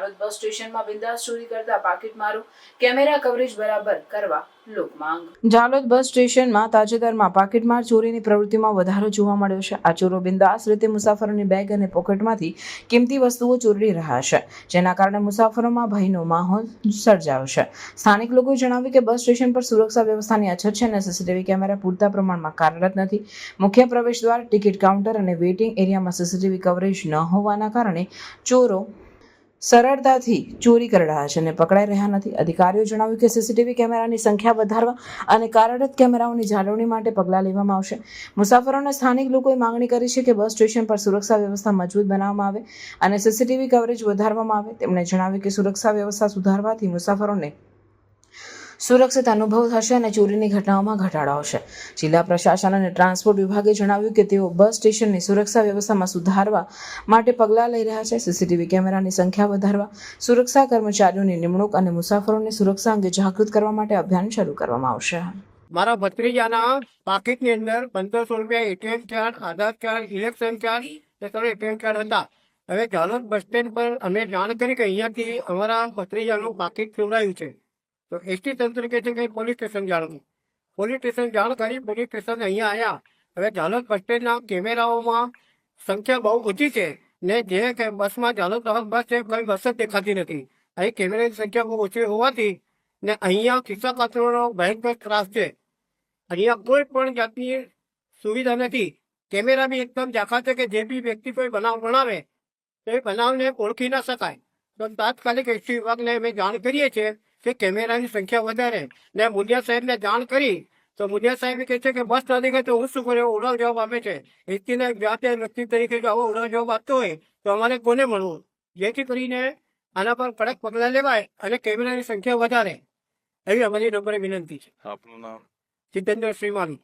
જાલોદ બસ સ્ટેશનમાં બિંદાસ ચોરી કરતા પાકીટમારો કેમેરા કવરેજ બરાબર કરવા જાલોદ બસ સ્ટેશનમાં તાજેતરમાં પાકીટમાર ચોરીની પ્રવૃત્તિમાં વધારો જોવા મળ્યો છે. આ ચોરો બિંદાસ રીતે મુસાફરોની બેગ અને પોકેટમાંથી કિંમતી વસ્તુઓ ચોરી રહ્યા છે, જેના કારણે મુસાફરોમાં ભયનો માહોલ સર્જાયો છે. સ્થાનિક લોકોએ જણાવ્યું કે બસ સ્ટેશન પર સુરક્ષા વ્યવસ્થાની અછત છે અને સીસીટીવી કેમેરા પૂરતા પ્રમાણમાં કાર્યરત નથી. મુખ્ય પ્રવેશ દ્વાર, ટિકિટ કાઉન્ટર અને વેઇટિંગ એરિયામાં સીસીટીવી કવરેજ ન હોવાના કારણે ચોરો સરળતાથી ચોરી કરી રહ્યા છે અને પકડાઈ રહ્યા નથી. અધિકારીઓ જણાવ્યું કે સીસીટીવી કેમેરાની સંખ્યા વધારવા અને કાર્યરત કેમેરાઓની જાળવણી માટે પગલાં લેવામાં આવશે. મુસાફરોને સ્થાનિક લોકોએ માંગણી કરી છે કે બસ સ્ટેશન પર સુરક્ષા વ્યવસ્થા મજબૂત બનાવવામાં આવે અને સીસીટીવી કવરેજ વધારવામાં આવે. તેમણે જણાવ્યું કે સુરક્ષા વ્યવસ્થા સુધારવાથી મુસાફરોને સુરક્ષિત અનુભવ થશે અને ચોરીની ઘટનાઓમાં ઘટાડો આવશે. જિલ્લા પ્રશાસન અને ટ્રાન્સપોર્ટ વિભાગે જણાવ્યું કે તેઓ બસ સ્ટેશનની સુરક્ષા વ્યવસ્થામાં સુધારવા માટે પગલાં લઈ રહ્યા છે. સીસીટીવી કેમેરાની સંખ્યા વધારવા, સુરક્ષા કર્મચારીઓની નિમણૂક અને મુસાફરોની સુરક્ષા અંગે જાગૃત કરવા માટે અભિયાન શરૂ કરવામાં આવશે. મારા ભત્રીજાના પાકીટની અંદર પંદરસો રૂપિયા ATM card Aadhaar card election card એ એટીએમ કાર્ડ હતા. હવે જાલોદ બસ સ્ટેન્ડ પર અમે જાણ કરી કે અહીંયાથી અમારા ભત્રીજાનું પાકીટ ચોરાયું છે. તો એસટી તંત્ર કે છે કે પોલીસ સ્ટેશન જાણવું પોલીસ સ્ટેશન જાણ કરી, પોલીસ સ્ટેશન અહીંયા આવ્યા હવે જાલોદ બસ સ્ટેન્ડના કેમેરાઓમાં સંખ્યા બહુ ઓછી છે ને જે કે બસમાં જાલોદ બસ છે કોઈ બસ જ દેખાતી નથી. અહીં કેમેરાની સંખ્યા બહુ ઓછી હોવાથી ને અહીંયા ખિસ્સા કાતરોનો ભયંકર ત્રાસ છે. અહીંયા કોઈ પણ જાતની સુવિધા નથી. કેમેરા બી એકદમ ઝાખા છે કે જે બી વ્યક્તિ કોઈ બનાવ બનાવે તો એ બનાવને ઓળખી ના શકાય. તો તાત્કાલિક એસટી વિભાગને અમે જાણ કરીએ છીએ કે કેમેરાની સંખ્યા વધારે ને મુનિયા સાહેબને જાણ કરી તો મુનિયા સાહેબ કહે છે કે બસ નથી ગઈ તો હું શું કરું ઉડાવ જવાબ આપે છે. એસટીને જાતે વ્યક્તિ તરીકે જો આવો ઉડાવ જવાબ આપતો હોય તો અમારે કોને મળવું? જેથી કરીને આના પર કડક પગલાં લેવાય અને કેમેરાની સંખ્યા વધારે. એવી અમારી નંબરે વિનંતી છે. આપનું નામ? જીતેન્દ્ર શ્રીમાન